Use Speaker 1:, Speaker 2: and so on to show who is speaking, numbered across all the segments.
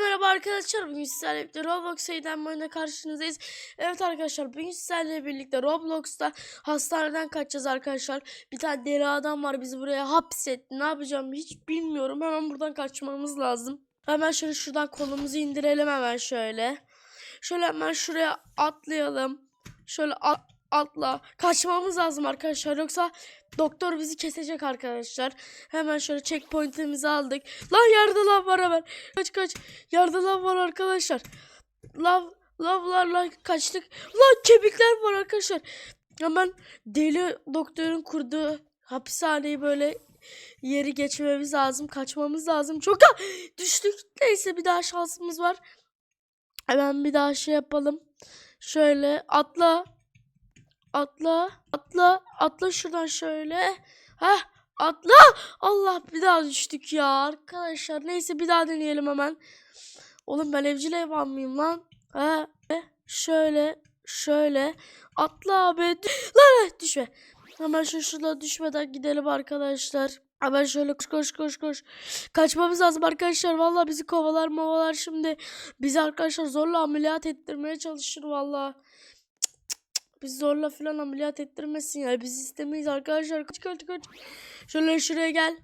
Speaker 1: merhaba arkadaşlar. Bugün sizlerle birlikte Roblox oyunda karşınızdayız. Evet arkadaşlar bugün sizlerle birlikte Roblox'ta hastaneden kaçacağız arkadaşlar. Bir tane deli adam var bizi buraya hapsetti. Ne yapacağım hiç bilmiyorum. Hemen buradan kaçmamız lazım. Hemen şöyle şuradan kolumuzu indirelim hemen şöyle. Şöyle hemen şuraya atlayalım. Şöyle at, atla. Kaçmamız lazım arkadaşlar. Yoksa doktor bizi kesecek arkadaşlar. Hemen şöyle checkpoint'imizi aldık. Lan yerde var hemen. Kaç kaç. Yerde var arkadaşlar. Lav lavlarla kaçtık. Lan kemikler var arkadaşlar. Hemen deli doktorun kurduğu hapishaneyi böyle yeri geçmemiz lazım. Kaçmamız lazım. Çok ah, düştük. Neyse bir daha şansımız var. Hemen bir daha şey yapalım. Şöyle atla. Atla. Atla. Atla şuradan şöyle. Heh. Atla. Allah bir daha düştük ya arkadaşlar. Neyse bir daha deneyelim hemen. Oğlum ben evcil hayvan mıyım lan? Ha? e, Şöyle. Şöyle. Atla abi. Lan düşme. Hemen şu şurada düşmeden gidelim arkadaşlar. Hemen şöyle koş koş koş koş. Kaçmamız lazım arkadaşlar. Vallahi bizi kovalar mavalar şimdi. Bizi arkadaşlar zorla ameliyat ettirmeye çalışır vallahi. Biz zorla falan ameliyat ettirmesin ya. Biz istemeyiz arkadaşlar. Kaç kaç kaç. Şöyle şuraya gel.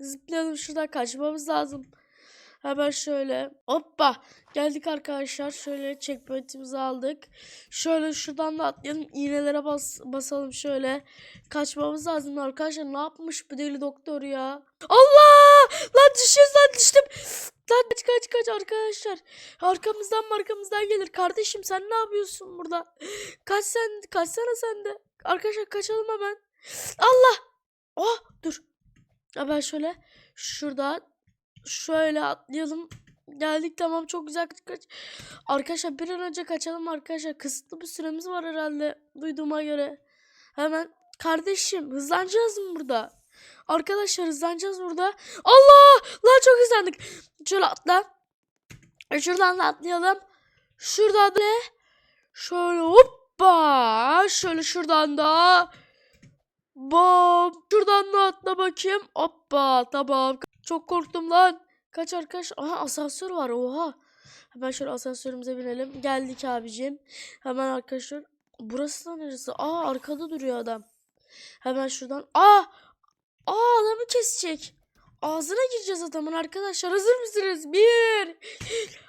Speaker 1: Zıplayalım şuradan kaçmamız lazım. Hemen şöyle. Hoppa. Geldik arkadaşlar. Şöyle checkpoint'imizi aldık. Şöyle şuradan da atlayalım. İğnelere bas basalım şöyle. Kaçmamız lazım arkadaşlar. Ne yapmış bu deli doktor ya? Allah! Lan düşüyoruz lan düştüm. Lan kaç kaç kaç arkadaşlar. Arkamızdan arkamızdan gelir. Kardeşim sen ne yapıyorsun burada? Kaç sen kaçsana sen de. Arkadaşlar kaçalım hemen. Allah! Oh dur. Hemen şöyle şurada şöyle atlayalım. Geldik tamam çok güzel kaç kaç. Arkadaşlar bir an önce kaçalım arkadaşlar. Kısıtlı bir süremiz var herhalde duyduğuma göre. Hemen kardeşim hızlanacağız mı burada? Arkadaşlar hızlanacağız burada. Allah! Lan çok hızlandık. Şöyle atla. Şuradan da atlayalım. Şuradan da şöyle hoppa. Şöyle şuradan da. Bom. Şuradan da atla bakayım. Hoppa. Tamam. Çok korktum lan. Kaç arkadaş? Aha asansör var. Oha. Hemen şöyle asansörümüze binelim. Geldik abicim. Hemen arkadaşlar. Burası da neresi? Aa arkada duruyor adam. Hemen şuradan. Aa! Aa adamı kesecek. Ağzına gireceğiz adamın arkadaşlar. Hazır mısınız? Bir.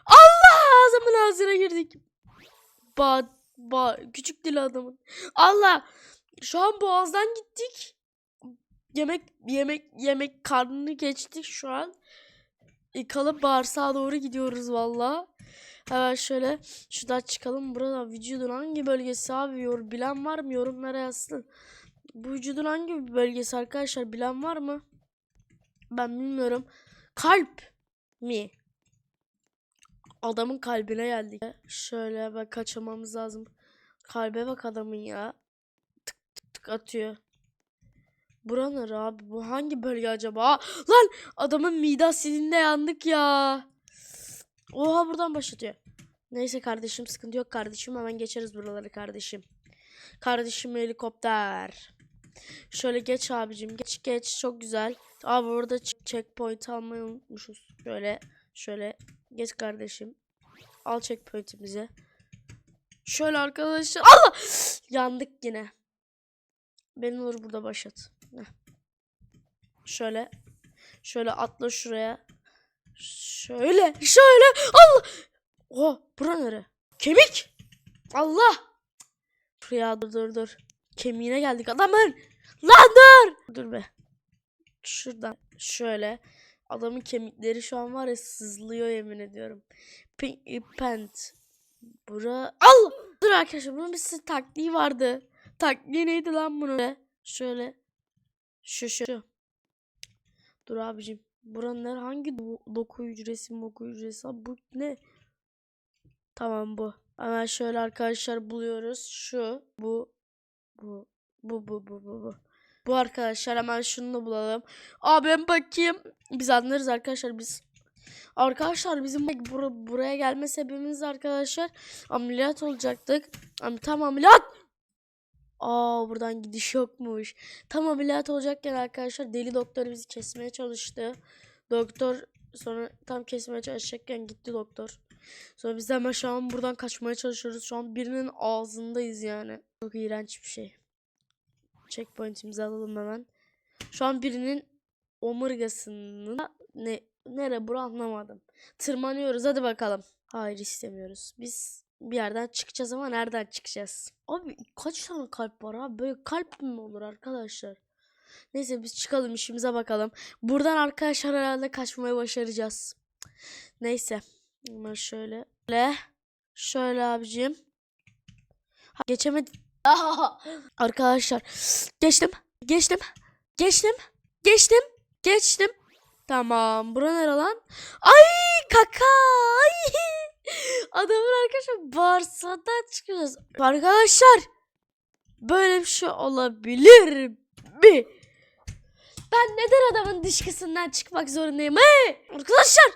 Speaker 1: Allah! Adamın ağzına girdik. Ba, ba, küçük dil adamın. Allah! Şu an boğazdan gittik. Yemek yemek yemek karnını geçtik şu an. E, kalıp bağırsağa doğru gidiyoruz valla. Hemen şöyle şuradan çıkalım. Burada vücudun hangi bölgesi abi yor bilen var mı yorumlara yazsın. Bu vücudun hangi bölgesi arkadaşlar bilen var mı? Ben bilmiyorum. Kalp mi? Adamın kalbine geldik. Şöyle bak kaçırmamız lazım. Kalbe bak adamın ya. Tık tık tık atıyor. Bura nere abi? Bu hangi bölge acaba? Lan adamın mide asidinde yandık ya. Oha buradan başlatıyor. Neyse kardeşim sıkıntı yok kardeşim. Hemen geçeriz buraları kardeşim. Kardeşim helikopter. Şöyle geç abicim. Geç geç çok güzel. Abi burada ch- checkpoint almayı unutmuşuz. Şöyle şöyle geç kardeşim. Al checkpoint'imizi. Şöyle arkadaşlar. Allah! Yandık yine. Beni olur burada başlat. Şöyle. Şöyle atla şuraya. Şöyle. Şöyle. Allah! Oha bura nere? Kemik! Allah! Dur ya dur dur dur. Kemiğine geldik adamın. Lan dur! Dur be. Şuradan şöyle. Adamın kemikleri şu an var ya sızlıyor yemin ediyorum. Pink Pant. Bura. Al! Dur arkadaşlar bunun bir taktiği vardı. Taktiği neydi lan bunun? Şöyle. Şu şu. Dur abicim. Buranın hangi do- doku hücresi moku hücresi? Bu ne? Tamam bu. Hemen şöyle arkadaşlar buluyoruz. Şu. Bu. Bu. Bu bu bu bu bu. Bu arkadaşlar hemen şunu da bulalım. Aa ben bakayım. Biz anlarız arkadaşlar biz. Arkadaşlar bizim bur- buraya gelme sebebimiz arkadaşlar ameliyat olacaktık. Am tam ameliyat. Aa buradan gidiş yokmuş. Tam ameliyat olacakken arkadaşlar deli doktor bizi kesmeye çalıştı. Doktor Sonra tam kesmeye çalışacakken gitti doktor. Sonra biz de hemen şu an buradan kaçmaya çalışıyoruz. Şu an birinin ağzındayız yani. Çok iğrenç bir şey. Checkpoint'imizi alalım hemen. Şu an birinin omurgasının ne nere bura anlamadım. Tırmanıyoruz hadi bakalım. Hayır istemiyoruz. Biz bir yerden çıkacağız ama nereden çıkacağız? Abi kaç tane kalp var abi? Böyle kalp mi olur arkadaşlar? Neyse biz çıkalım işimize bakalım. Buradan arkadaşlar herhalde kaçmayı başaracağız. Neyse. Hemen şöyle. Şöyle. Şöyle abicim. Ha, geçemedim. Arkadaşlar. Geçtim. Geçtim. Geçtim. Geçtim. Geçtim. Tamam. Bura nere lan? Ay kaka. Ay. Adamın arkadaşlar bağırsadan çıkıyoruz. Arkadaşlar. Böyle bir şey olabilir mi? Ben neden adamın dışkısından çıkmak zorundayım? Hey! Arkadaşlar.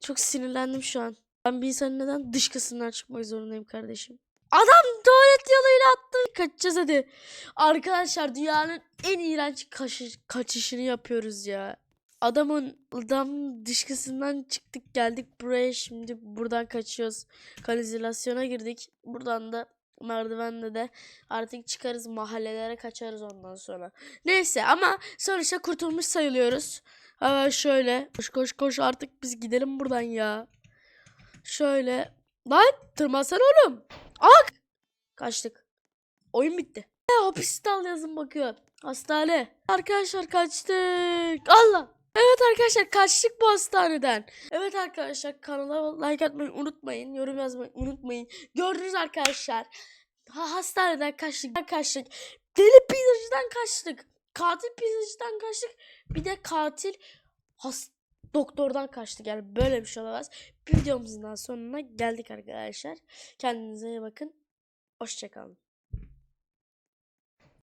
Speaker 1: Çok sinirlendim şu an. Ben bir insanın neden dışkısından çıkmak zorundayım kardeşim? Adam tuvalet yoluyla attı. Kaçacağız hadi. Arkadaşlar dünyanın en iğrenç kaşı- kaçışını yapıyoruz ya. Adamın adam dışkısından çıktık geldik buraya şimdi buradan kaçıyoruz. Kanalizasyona girdik. Buradan da merdivenle de artık çıkarız mahallelere kaçarız ondan sonra. Neyse ama sonuçta kurtulmuş sayılıyoruz. Hemen şöyle koş koş koş artık biz gidelim buradan ya. Şöyle lan tırmansana oğlum. Ak kaçtık. Oyun bitti. E, hapiste al yazın bakıyor. Hastane. Arkadaşlar kaçtık. Allah. Evet arkadaşlar kaçtık bu hastaneden. Evet arkadaşlar kanala like atmayı unutmayın. Yorum yazmayı unutmayın. Gördünüz arkadaşlar. Ha, hastaneden kaçtık. Kaçtık. Deli pizzacıdan kaçtık. Katil pizzacıdan kaçtık. Bir de katil has doktordan kaçtık. Yani böyle bir şey olamaz. Videomuzun daha sonuna geldik arkadaşlar. Kendinize iyi bakın. Hoşçakalın.